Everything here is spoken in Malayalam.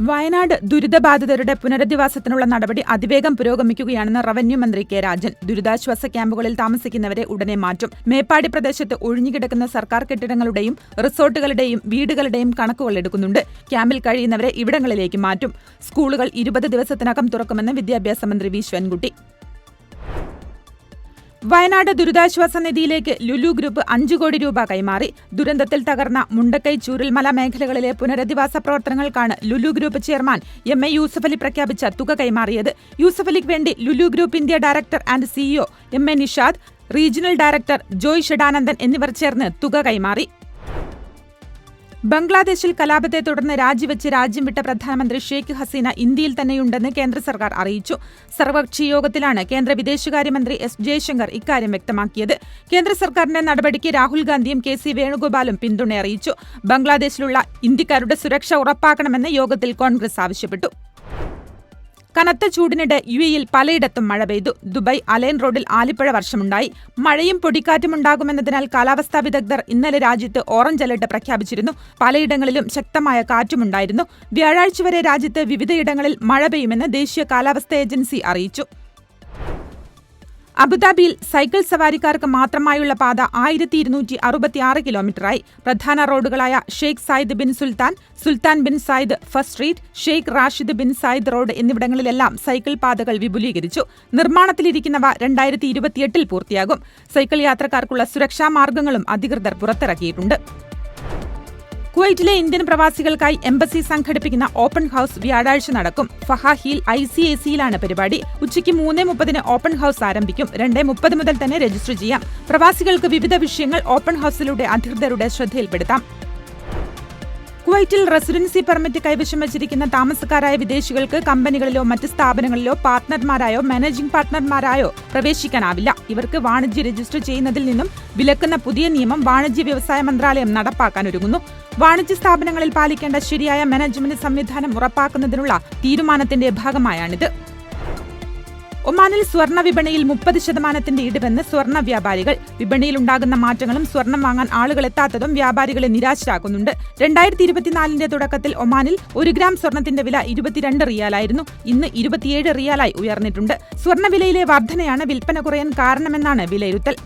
വയനാട് ദുരിതബാധിതരുടെ പുനരധിവാസത്തിനുള്ള നടപടി അതിവേഗം പുരോഗമിക്കുകയാണെന്ന് റവന്യൂ മന്ത്രി കെ രാജൻ. ദുരിതാശ്വാസ ക്യാമ്പുകളിൽ താമസിക്കുന്നവരെ ഉടനെ മാറ്റും. മേപ്പാടി പ്രദേശത്ത് ഒഴിഞ്ഞുകിടക്കുന്ന സർക്കാർ കെട്ടിടങ്ങളുടെയും റിസോർട്ടുകളുടെയും വീടുകളുടെയും കണക്കുകൾ എടുക്കുന്നുണ്ട്. ക്യാമ്പിൽ കഴിയുന്നവരെ ഇവിടങ്ങളിലേക്ക് മാറ്റും. സ്കൂളുകൾ ഇരുപത് ദിവസത്തിനകം തുറക്കുമെന്ന് വിദ്യാഭ്യാസ മന്ത്രി വി. ശിവൻകുട്ടി. വയനാട് ദുരിതാശ്വാസ നിധിയിലേക്ക് ലുലു ഗ്രൂപ്പ് അഞ്ചു കോടി രൂപ കൈമാറി. ദുരന്തത്തിൽ തകർന്ന മുണ്ടക്കൈ ചൂരൽമല മേഖലകളിലെ പുനരധിവാസ പ്രവർത്തനങ്ങൾക്കാണ് Lulu group chairman M A Yusuffali പ്രഖ്യാപിച്ച തുക കൈമാറിയത്. യൂസഫലിക്ക് വേണ്ടി Lulu group India director and CEO M A Nishad regional director Joy Shadanandan എന്നിവർ ചേർന്ന് തുക കൈമാറി. ബംഗ്ലാദേശിൽ കലാപത്തെ തുടർന്ന് രാജിവെച്ച് രാജ്യം വിട്ട പ്രധാനമന്ത്രി ഷെയ്ഖ് ഹസീന ഇന്ത്യയിൽ തന്നെയുണ്ടെന്ന് കേന്ദ്ര സർക്കാർ അറിയിച്ചു. സർവകക്ഷി യോഗത്തിലാണ് കേന്ദ്ര വിദേശകാര്യമന്ത്രി എസ് ജയശങ്കർ ഇക്കാര്യം വ്യക്തമാക്കിയത്. കേന്ദ്ര സർക്കാരിന്റെ നടപടിക്ക് രാഹുൽ ഗാന്ധിയും കെ സി വേണുഗോപാലും പിന്തുണ അറിയിച്ചു ബംഗ്ലാദേശിലുള്ള ഇന്ത്യക്കാരുടെ സുരക്ഷ ഉറപ്പാക്കണമെന്ന് യോഗത്തിൽ കോൺഗ്രസ് ആവശ്യപ്പെട്ടു. കനത്ത ചൂടിനിടെ യു എയിൽ പലയിടത്തും മഴ പെയ്തു. ദുബായ് അലൈൻ റോഡിൽ ആലിപ്പഴ വർഷമുണ്ടായി. മഴയും പൊടിക്കാറ്റും ഉണ്ടാകുമെന്നതിനാൽ കാലാവസ്ഥാ വിദഗ്ധർ ഇന്നലെ രാജ്യത്ത് ഓറഞ്ച് അലർട്ട് പ്രഖ്യാപിച്ചിരുന്നു. പലയിടങ്ങളിലും ശക്തമായ കാറ്റുമുണ്ടായിരുന്നു വ്യാഴാഴ്ച വരെ രാജ്യത്ത് വിവിധയിടങ്ങളിൽ മഴ പെയ്യുമെന്ന് ദേശീയ കാലാവസ്ഥാ ഏജൻസി അറിയിച്ചു. അബുദാബിയിൽ സൈക്കിൾ സവാരിക്കാർക്ക് മാത്രമായുള്ള പാത ആയിരത്തി ഇരുന്നൂറ്റി അറുപത്തിയാറ് കിലോമീറ്ററായി. പ്രധാന റോഡുകളായ Sheikh Zayed bin Sultan Sultan bin Zayed first street Sheikh Rashid bin Zayed road എന്നിവിടങ്ങളിലെല്ലാം cycle പാതകൾ വിപുലീകരിച്ചു. നിർമ്മാണത്തിലിരിക്കുന്നവ രണ്ടായിരത്തി ഇരുപത്തിയെട്ടിൽ പൂർത്തിയാകും. സൈക്കിൾ യാത്രക്കാർക്കുള്ള സുരക്ഷാ മാർഗങ്ങളും അധികൃതർ പുറത്തിറക്കിയിട്ടുണ്ട്. കുവൈറ്റിലെ ഇന്ത്യൻ പ്രവാസികൾക്കായി എംബസി സംഘടിപ്പിക്കുന്ന ഓപ്പൺ ഹൌസ് വ്യാഴാഴ്ച നടക്കും. ഫഹാഹിയിൽ ഐ സി എ സിയിലാണ് പരിപാടി. ഉച്ചയ്ക്ക് മൂന്ന് മുപ്പതിന് ഓപ്പൺ ഹൌസ് ആരംഭിക്കും. രണ്ട് മുപ്പത് മുതൽ തന്നെ രജിസ്റ്റർ ചെയ്യാം. പ്രവാസികൾക്ക് വിവിധ വിഷയങ്ങൾ ഓപ്പൺ ഹൌസിലൂടെ അധികൃതരുടെ ശ്രദ്ധയിൽപ്പെടുത്താം. കുവൈറ്റിൽ റെസിഡൻസി പെർമിറ്റ് കൈവശം വച്ചിരിക്കുന്ന താമസക്കാരായ വിദേശികൾക്ക് കമ്പനികളിലോ മറ്റ് സ്ഥാപനങ്ങളിലോ പാർട്ട്ണർമാരായോ മാനേജിംഗ് പാർട്ട്ണർമാരായോ പ്രവേശിക്കാനാവില്ല. ഇവർക്ക് വാണിജ്യ രജിസ്റ്റർ ചെയ്യുന്നതിൽ നിന്നും വിലക്കുന്ന പുതിയ നിയമം വാണിജ്യ വ്യവസായ മന്ത്രാലയം നടപ്പാക്കാൻ ഒരുങ്ങുന്നു. വാണിജ്യ സ്ഥാപനങ്ങളിൽ പാലിക്കേണ്ട ശരിയായ മാനേജ്മെന്റ് സംവിധാനം ഉറപ്പാക്കുന്നതിനുള്ള തീരുമാനത്തിന്റെ ഭാഗമായാണിത്. ഒമാനിൽ സ്വർണ വിപണിയിൽ മുപ്പത് ശതമാനത്തിന്റെ ഇടിവെന്ന് സ്വർണ വ്യാപാരികൾ. വിപണിയിൽ ഉണ്ടാകുന്ന മാറ്റങ്ങളും സ്വർണം വാങ്ങാൻ ആളുകൾ എത്താത്തതും വ്യാപാരികളെ നിരാശരാക്കുന്നുണ്ട്. രണ്ടായിരത്തി ഇരുപത്തിനാലിന്റെ തുടക്കത്തിൽ ഒമാനിൽ ഒരു ഗ്രാം സ്വർണത്തിന്റെ വില ഇരുപത്തിരണ്ട് റിയാലായിരുന്നു. ഇന്ന് ഇരുപത്തിയേഴ് റിയാലായി ഉയർന്നിട്ടുണ്ട്. സ്വർണവിലയിലെ വർധനയാണ് വിൽപ്പന കുറയാൻ കാരണമെന്നാണ് വിലയിരുത്തൽ.